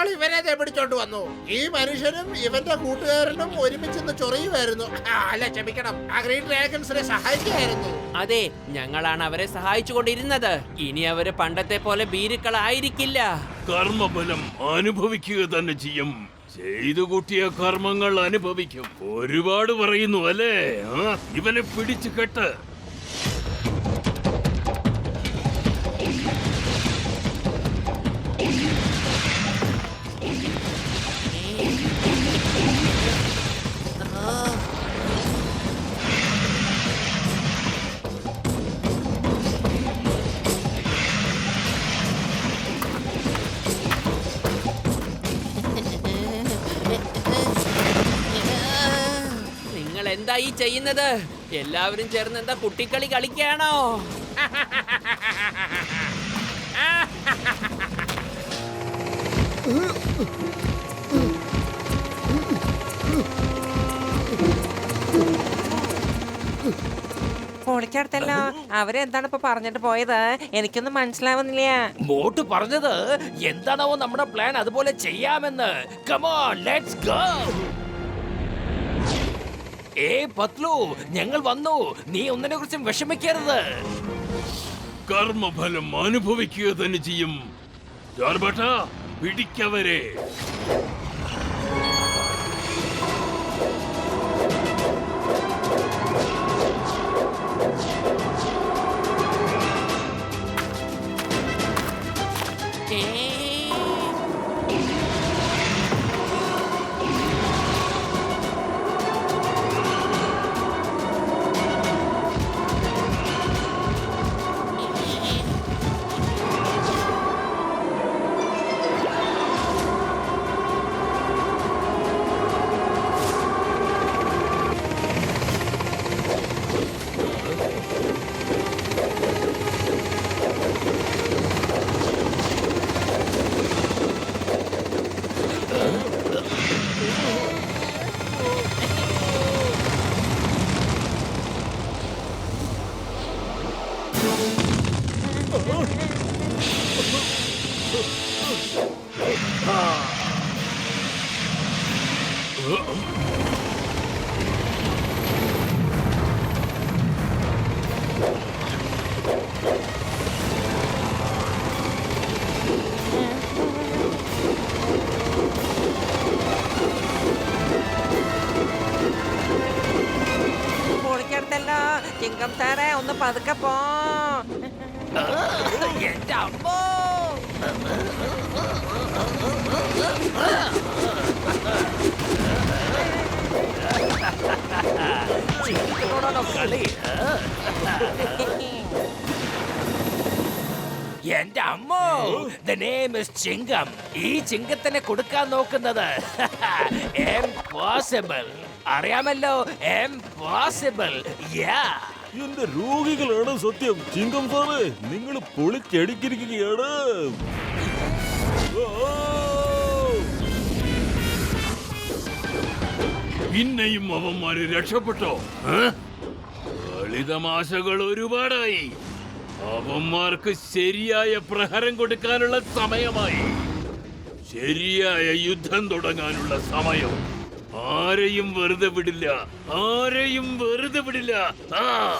ഞങ്ങൾ ഇവനെ പിടിച്ചോണ്ട് വന്നു. ഈ മനുഷ്യനും ഇവന്റെ കൂട്ടുകാരനും ഒരുമിച്ച് ചൊറിയുമായിരുന്നു. അല്ല ക്ഷമിക്കണം. ആ ഗ്രീൻ ഡ്രാഗൺസിനെ സഹായിക്കുകയായിരുന്നു. അതെ ഞങ്ങളാണ് അവരെ സഹായിച്ചുകൊണ്ടിരുന്നത്. ഇനി അവർ പണ്ടത്തെ പോലെ ഭീരുക്കളായിരിക്കില്ല. കർമ്മഫലം അനുഭവിക്കുക തന്നെ ചെയ്യും. ചെയ്തു കൂട്ടിയ കർമ്മങ്ങൾ അനുഭവിക്കും. ഒരുപാട് പറയുന്നു അല്ലേ? ഇവനെ പിടിച്ചു കെട്ട്. എന്താ ഈ ചെയ്യുന്നത്? എല്ലാവരും ചേർന്ന് എന്താ കുട്ടിക്കളി കളിക്കാണോ പൊളിക്കടുത്തല്ലോ അവരെന്താണ് ഇപ്പൊ പറഞ്ഞിട്ട് പോയത്? എനിക്കൊന്നും മനസ്സിലാവുന്നില്ല. ബോട്ട് പറഞ്ഞത് എന്താണോ നമ്മുടെ പ്ലാൻ അതുപോലെ ചെയ്യാമെന്ന്. കമോൺ ലെറ്റ്സ് ഗോ ഏ പത്ലു ഞങ്ങൾ വന്നു. നീ ഒന്നിനെ കുറിച്ചും വിഷമിക്കരുത്. കർമ്മഫലം അനുഭവിക്കുക തന്നെ ചെയ്യും. പിടിക്കവരെ. പൊളിക്കടുത്തല്ലോ പതുക്കെ എന്റെ അമ്മോ. The name is Chingam. ഈ ചിങ്കത്തിനെ കൊടുക്കാൻ നോക്കുന്നത് പോസിബിൾ അറിയാമല്ലോ പോസിബിൾ യാ എന്റെ രോഗികളാണ് സത്യം. ചിങ്കം സാറേ നിങ്ങൾ പൊളിച്ചടിക്കിരിക്കുകയാണ്! പിന്നെയും അവന്മാര് രക്ഷപ്പെട്ടോ? ലളിതമാശകൾ ഒരുപാടായി. അവന്മാർക്ക് ശരിയായ പ്രഹരം കൊടുക്കാനുള്ള സമയമായി. ശരിയായ യുദ്ധം തുടങ്ങാനുള്ള സമയം ആരെയും വെറുതെ വിടില്ല. ആരെയും വെറുതെ വിടില്ല. ആ.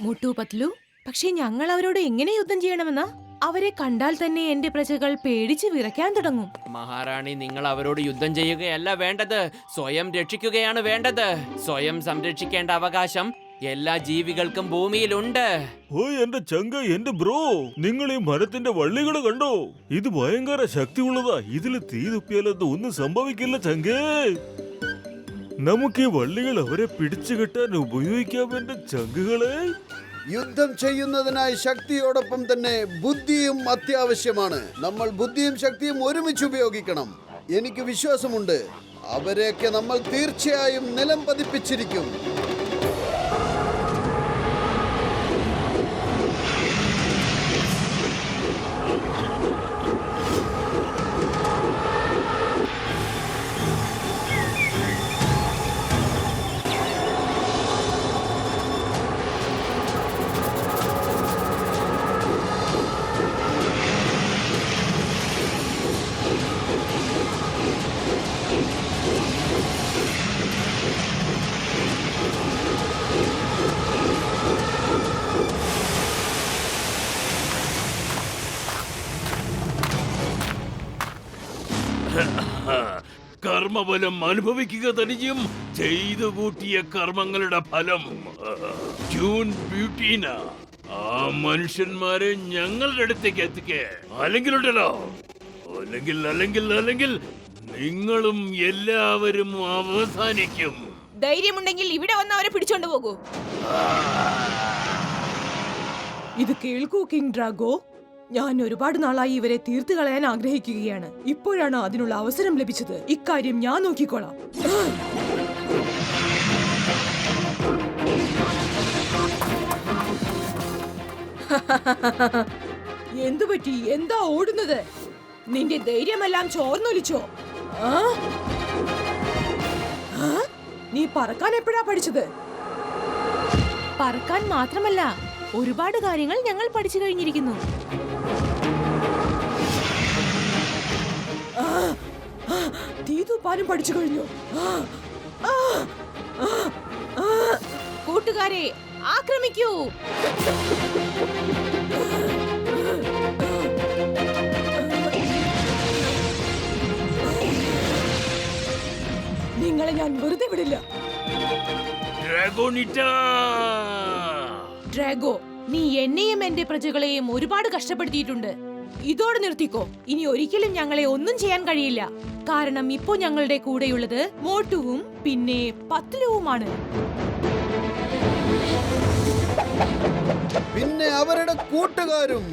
മുട്ടു പത്ലു പക്ഷെ ഞങ്ങൾ അവരോട് എങ്ങനെ യുദ്ധം ചെയ്യണമെന്നാ? അവരെ കണ്ടാൽ തന്നെ എന്റെ പ്രജകൾ പേടിച്ച് വിറയ്ക്കാൻ തുടങ്ങും. മഹാറാണി നിങ്ങൾ അവരോട് യുദ്ധം ചെയ്യുകയല്ല വേണ്ടത്. സ്വയം രക്ഷിക്കുകയാണ് വേണ്ടത്. സ്വയം സംരക്ഷിക്കേണ്ട അവകാശം എല്ലാ ജീവികൾക്കും ഭൂമിയിലുണ്ട്. ഓ എന്റെ ചങ്ക എന്റെ ബ്രോ നിങ്ങൾ ഈ മരത്തിന്റെ വള്ളികൾ കണ്ടോ? ഇത് ഭയങ്കര ശക്തിയുള്ളതാ. ഇതിൽ തീ തുപ്പിയാലത് ഒന്നും സംഭവിക്കില്ല ചങ്കേ. നമുക്ക് ഈ വള്ളികൾ അവരെ പിടിച്ചു കെട്ടാൻ ഉപയോഗിക്കാം എന്റെ ചങ്കുകളെ. യുദ്ധം ചെയ്യുന്നതിനായി ശക്തിയോടൊപ്പം തന്നെ ബുദ്ധിയും അത്യാവശ്യമാണ്. നമ്മൾ ബുദ്ധിയും ശക്തിയും ഒരുമിച്ച് ഉപയോഗിക്കണം. എനിക്ക് വിശ്വാസമുണ്ട്. അവരെയൊക്കെ നമ്മൾ തീർച്ചയായും നിലം പതിപ്പിച്ചിരിക്കും കർമ്മഫലം അനുഭവിക്കുക തനിയും ചെയ്തു കൂട്ടിയ കർമ്മങ്ങളുടെ ഫലം. ജൂൺ ബ്യൂട്ടീന ആ മനുഷ്യന്മാരെ ഞങ്ങളുടെ അടുത്തേക്ക് എത്തിക്കേ. അല്ലെങ്കിൽ ഉണ്ടല്ലോ അല്ലെങ്കിൽ അല്ലെങ്കിൽ അല്ലെങ്കിൽ നിങ്ങളും എല്ലാവരും അവസാനിക്കും. ധൈര്യമുണ്ടെങ്കിൽ ഇവിടെ വന്ന് അവരെ പിടിച്ചോണ്ട് പോകൂ. ഇത് കേൾക്കൂ കിങ് ഡ്രാഗോ. ഞാൻ ഒരുപാട് നാളായി ഇവരെ തീർത്തു കളയാൻ ആഗ്രഹിക്കുകയാണ്. ഇപ്പോഴാണ് അതിനുള്ള അവസരം ലഭിച്ചത്. ഇക്കാര്യം ഞാൻ നോക്കിക്കോളാം. എന്തു പറ്റി? എന്താ ഓടുന്നത്? നിന്റെ ധൈര്യമെല്ലാം ചോർന്നൊലിച്ചോ? നീ പറക്കാൻ എപ്പോഴാ പഠിച്ചത്? പറക്കാൻ മാത്രമല്ല ഒരുപാട് കാര്യങ്ങൾ ഞങ്ങൾ പഠിച്ചു കഴിഞ്ഞിരിക്കുന്നു. തീ തൂപ്പാനും പഠിച്ചു കഴിഞ്ഞു. കൂട്ടുകാരെ ആക്രമിക്കൂ. നിങ്ങളെ ഞാൻ വെറുതെ വിടില്ല. ഡ്രാഗോ നീ എന്നെയും എന്റെ പ്രജകളെയും ഒരുപാട് കഷ്ടപ്പെടുത്തിയിട്ടുണ്ട്. ഇതോടെ നിർത്തിക്കോ. ഇനി ഒരിക്കലും ഞങ്ങളെ ഒന്നും ചെയ്യാൻ കഴിയില്ല. കാരണം ഇപ്പോ ഞങ്ങളുടെ കൂടെയുള്ളത് മോട്ടുവും പിന്നെ പത്ലുവുമാണ്. പിന്നെ അവരുടെ കൂട്ടുകാരും.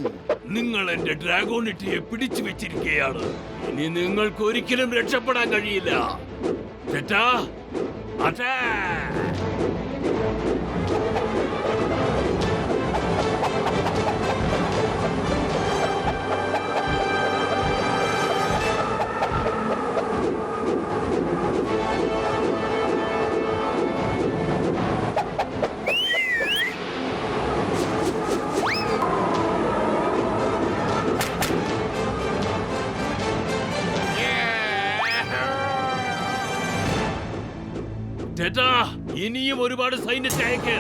നിങ്ങൾ എന്റെ ഡ്രാഗോണിറ്റിയെ പിടിച്ചു വെച്ചിരിക്കുകയാണ്. ഇനി നിങ്ങൾക്ക് ഒരിക്കലും രക്ഷപ്പെടാൻ കഴിയില്ല. ചേട്ടാ അറ്റാ ഇനിയും ഒരുപാട് സൈന്യത്തെ അയക്ക്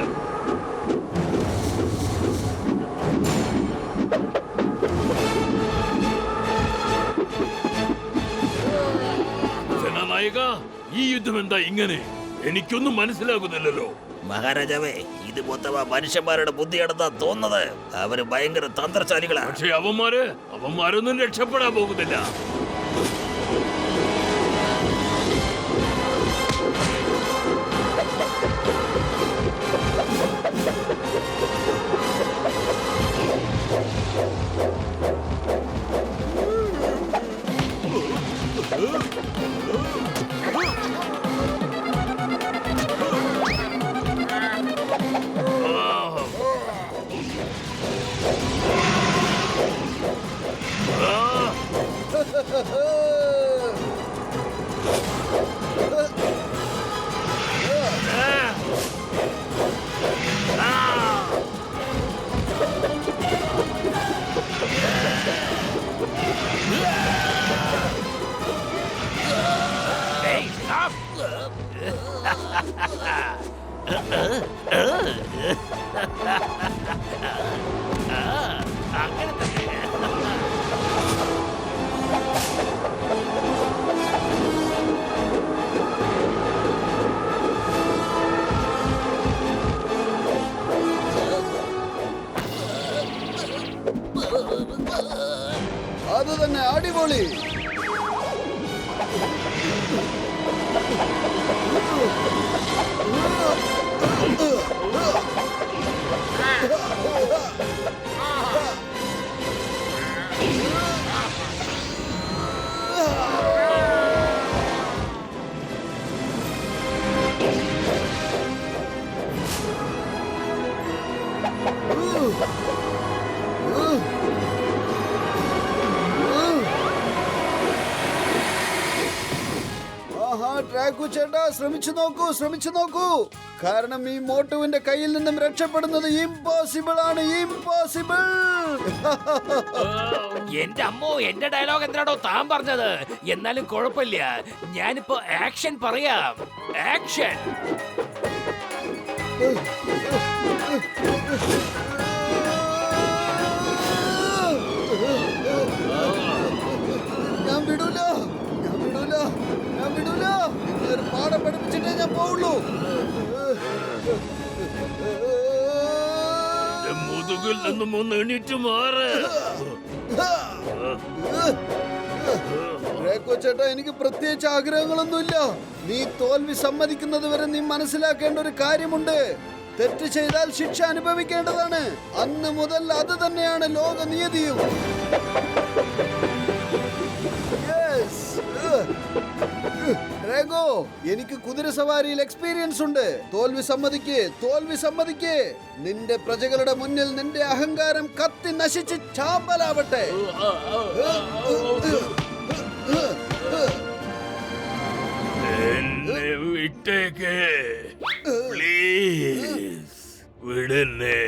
സേനാനായക ഈ യുദ്ധം എന്താ ഇങ്ങനെ? എനിക്കൊന്നും മനസ്സിലാകുന്നില്ലല്ലോ. മഹാരാജാവേ ഇത് മൊത്തമാ മനുഷ്യന്മാരുടെ ബുദ്ധിയാണെന്നാ തോന്നുന്നത്. അവർ ഭയങ്കര തന്ത്രശാലികളാണ് പക്ഷെ അവന്മാര് അവന്മാരൊന്നും രക്ഷപ്പെടാൻ പോകുന്നില്ല. തന്നെ ഡ്രാക്കു ചേട്ടാ ശ്രമിച്ചു നോക്കൂ ശ്രമിച്ചു നോക്കൂ. കാരണം ഈ മോട്ടുവിന്റെ കയ്യിൽ നിന്നും രക്ഷപ്പെടുന്നത് ഇമ്പോസിബിൾ ആണ് ഇമ്പോസിബിൾ എന്റെ അമ്മോ എന്റെ ഡയലോഗ് എന്താണോ താൻ പറഞ്ഞത്? എന്നാലും കുഴപ്പമില്ല. ഞാനിപ്പോ ആക്ഷൻ പറയാം. ആക്ഷൻ ഞാൻ വിടൂല നിങ്ങളൊരു പാഠം പഠിപ്പിച്ചിട്ടേ ഞാൻ പോവുള്ളൂ. മുതുകിൽ നിന്നും ഒന്ന് എണീറ്റ് മാറ്. ചേട്ടാ എനിക്ക് പ്രത്യേകിച്ച് ആഗ്രഹങ്ങളൊന്നുമില്ല. നീ തോൽവി സമ്മതിക്കുന്നത് വരെ നീ മനസ്സിലാക്കേണ്ട ഒരു കാര്യമുണ്ട്. തെറ്റ് ചെയ്താൽ ശിക്ഷ അനുഭവിക്കേണ്ടതാണ്. അന്ന് മുതൽ അത് തന്നെയാണ് ലോക നിയതിയും ഡ്രാഗോ എനിക്ക് കുതിര സവാരിയിൽ എക്സ്പീരിയൻസ് ഉണ്ട്. തോൽവി സമ്മതിക്ക് തോൽവി സമ്മതിക്ക്. നിന്റെ പ്രജകളുടെ മുന്നിൽ നിന്റെ അഹങ്കാരം കത്തി നശിച്ച് ചാമ്പലാവട്ടെ. എന്നെ വിട്ടേക്ക്. പ്ലീസ് വിടന്നെ.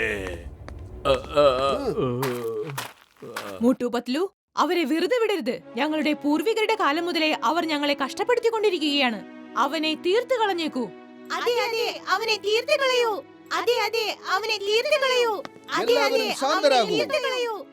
മോട്ടു പത്ലു. അവരെ വെറുതെ വിടരുത്. ഞങ്ങളുടെ പൂർവികരുടെ കാലം മുതലേ അവർ ഞങ്ങളെ കഷ്ടപ്പെടുത്തിക്കൊണ്ടിരിക്കുകയാണ്. അവനെ തീർത്തു കളഞ്ഞേക്കൂ. അതെ അതെ അവനെ തീർത്തു കളയൂ. അതെ അതെ അവനെ തീർത്തു കളയൂ. അതെ അതെ എല്ലാവരും അവനെ ശാന്തരാകൂ. തീർത്തു കളയൂ.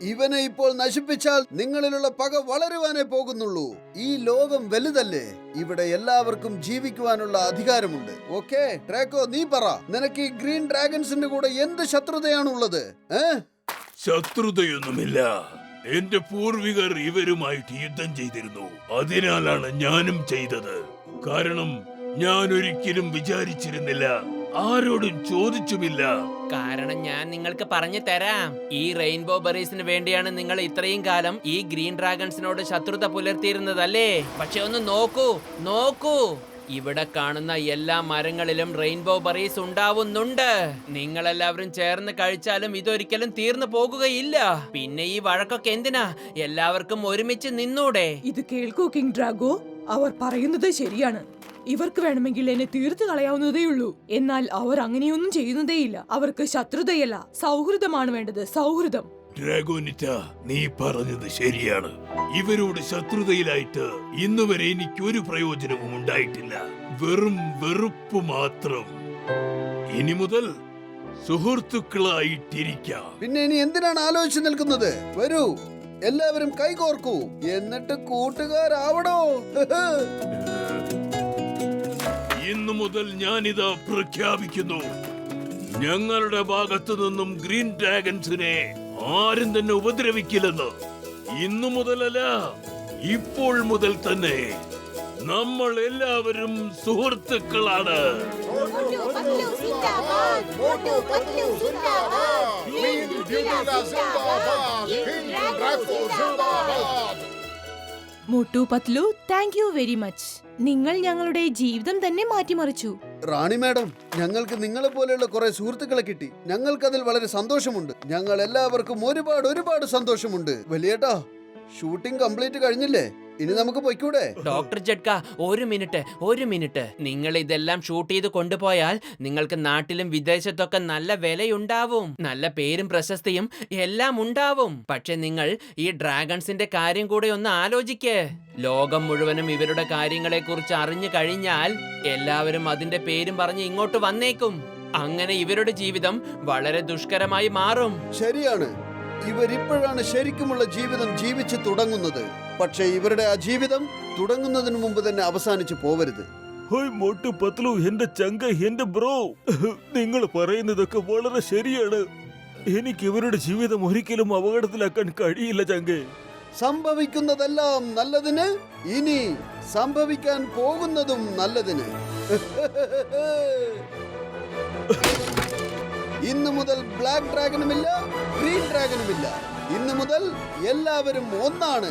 ഇവനെ ഇപ്പോൾ നശിപ്പിച്ചാൽ നിങ്ങളിലുള്ള പക വളരുവാനേ പോകുന്നുള്ളൂ. ഈ ലോകം വലുതല്ലേ? ഇവിടെ എല്ലാവർക്കും ജീവിക്കുവാനുള്ള അധികാരമുണ്ട്. ഓക്കെ ട്രാക്കോ നീ പറ. നിനക്ക് ഈ ഗ്രീൻ ഡ്രാഗൺസിന്റെ കൂടെ എന്ത് ശത്രുതയാണുള്ളത്? ഏ? ശത്രുതയൊന്നുമില്ല. എന്റെ പൂർവികർ ഇവരുമായിട്ട് യുദ്ധം ചെയ്തിരുന്നു. അതിനാലാണ് ഞാനും ചെയ്തത്. കാരണം ഞാൻ ഒരിക്കലും വിചാരിച്ചിരുന്നില്ല. ആരോടും ചോദിച്ചുമില്ല. കാരണം ഞാൻ നിങ്ങൾക്ക് പറഞ്ഞു തരാം. ഈ റെയിൻബോ ബെറീസിന് വേണ്ടിയാണ് നിങ്ങൾ ഇത്രയും കാലം ഈ ഗ്രീൻ ഡ്രാഗൺസിനോട് ശത്രുത പുലർത്തിയിരുന്നതല്ലേ? പക്ഷെ ഒന്ന് നോക്കൂ നോക്കൂ. ഇവിടെ കാണുന്ന എല്ലാ മരങ്ങളിലും റെയിൻബോ ബറീസ് ഉണ്ടാവുന്നുണ്ട്. നിങ്ങൾ എല്ലാവരും ചേർന്ന് കഴിച്ചാലും ഇതൊരിക്കലും തീർന്നു പോകുകയില്ല. പിന്നെ ഈ വഴക്കൊക്കെ എന്തിനാ? എല്ലാവർക്കും ഒരുമിച്ച് നിന്നൂടെ. ഇത് കേൾക്കൂ കിങ് ഡ്രാഗോ. അവർ പറയുന്നത് ശരിയാണ്. ഇവർക്ക് വേണമെങ്കിൽ എന്നെ തീർത്തു കളയാവുന്നതേയുള്ളൂ എന്നാൽ അവർ അങ്ങനെയൊന്നും ചെയ്യുന്നതേയില്ല. അവർക്ക് ശത്രുതയല്ല. സൗഹൃദമാണ് വേണ്ടത്. സൗഹൃദം. ഡ്രാഗോനിറ്റ നീ പറഞ്ഞത് ശരിയാണ്. ഇവരോട് ശത്രുതയിലായിട്ട് ഇന്നുവരെ എനിക്ക് ഒരു പ്രയോജനവും ഉണ്ടായിട്ടില്ല. വെറും വെറുപ്പ് മാത്രം. ഇനി മുതൽ സുഹൃത്തുക്കളായിട്ടിരിക്കാം. പിന്നെ ഇനി എന്തിനാണ് ആലോചിച്ച് നിൽക്കുന്നത്? വരൂ. എല്ലാവരും കൈകോർക്കൂ. എന്നിട്ട് കൂട്ടുകാരാവണോ? ഇന്നു മുതൽ ഞാനിത് പ്രഖ്യാപിക്കുന്നു. ഞങ്ങളുടെ ഭാഗത്തു നിന്നും ഗ്രീൻ ഡ്രാഗൺസിനെ ആരും തന്നെ ഉപദ്രവിക്കില്ലെന്ന് ഇന്നു മുതലല്ല ഇപ്പോൾ മുതൽ തന്നെ നമ്മൾ എല്ലാവരും സുഹൃത്തുക്കളാണ്. Motu Patlu thank you very much നിങ്ങൾ ഞങ്ങളുടെ ജീവിതം തന്നെ മാറ്റിമറിച്ചു. റാണി മാഡം ഞങ്ങൾക്ക് നിങ്ങളെ പോലെയുള്ള കുറെ സുഹൃത്തുക്കളെ കിട്ടി. ഞങ്ങൾക്ക് അതിൽ വളരെ സന്തോഷമുണ്ട്. ഞങ്ങൾ എല്ലാവർക്കും ഒരുപാട് ഒരുപാട് സന്തോഷമുണ്ട്. വലിയേട്ടാ ഷൂട്ടിംഗ് കംപ്ലീറ്റ് കഴിഞ്ഞില്ലേ? ഇനി നമുക്ക് പൊയ്ക്കൂടെ? ഡോക്ടർ ജഡ്ക ഒരു മിനിറ്റ് ഒരു മിനിറ്റ്. നിങ്ങൾ ഇതെല്ലാം ഷൂട്ട് ചെയ്ത് കൊണ്ടുപോയാൽ നിങ്ങൾക്ക് നാട്ടിലും വിദേശത്തൊക്കെ നല്ല വിലയുണ്ടാവും. നല്ല പേരും പ്രശസ്തിയും എല്ലാം ഉണ്ടാവും. പക്ഷെ നിങ്ങൾ ഈ ഡ്രാഗൺസിന്റെ കാര്യം കൂടെ ഒന്ന് ആലോചിക്കേ. ലോകം മുഴുവനും ഇവരുടെ കാര്യങ്ങളെ കുറിച്ച് അറിഞ്ഞു കഴിഞ്ഞാൽ എല്ലാവരും അതിന്റെ പേരും പറഞ്ഞ് ഇങ്ങോട്ട് വന്നേക്കും. അങ്ങനെ ഇവരുടെ ജീവിതം വളരെ ദുഷ്കരമായി മാറും. ശരിയാണ്. ഇവരിപ്പോഴാണ് ശരിക്കുമുള്ള ജീവിതം ജീവിച്ചു തുടങ്ങുന്നത്. പക്ഷെ ഇവരുടെ ആ ജീവിതം തുടങ്ങുന്നതിന് മുമ്പ് തന്നെ അവസാനിച്ചു പോവരുത്. ഹോയ് മോട്ടു പത്ലു എന്റെ ചങ്ക എന്റെ ബ്രോ. നിങ്ങൾ പറയുന്നതൊക്കെ വളരെ ശരിയാണ്. എനിക്ക് ഇവരുടെ ജീവിതം ഒരിക്കലും അപകടത്തിലാക്കാൻ കഴിയില്ല ചങ്കേ. സംഭവിക്കുന്നതെല്ലാം നല്ലതിന് ഇനി സംഭവിക്കാൻ പോകുന്നതും നല്ലതിന്. ഇന്ന് മുതൽ ബ്ലാക്ക് ഡ്രാഗനുമില്ല ഗ്രീൻ ഡ്രാഗനുമില്ല ഇന്ന് മുതൽ എല്ലാവരും ഒന്നാണ്.